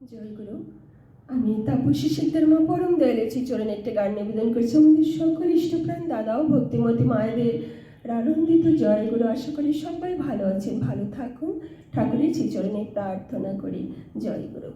জয়গুরু, আমি তাপসী সিদ্ধের মা পরম দয়ালের চরণে একটা গান নিবেদন করছি। আমাদের সকল ইষ্টপ্রাণ দাদা ও ভক্তিমতী মায়েদের আনন্দিত জয়গুরু। আশা করি সবাই ভালো আছেন, ভালো থাকুন। ঠাকুরের চরণে প্রার্থনা করি। জয়গুরু।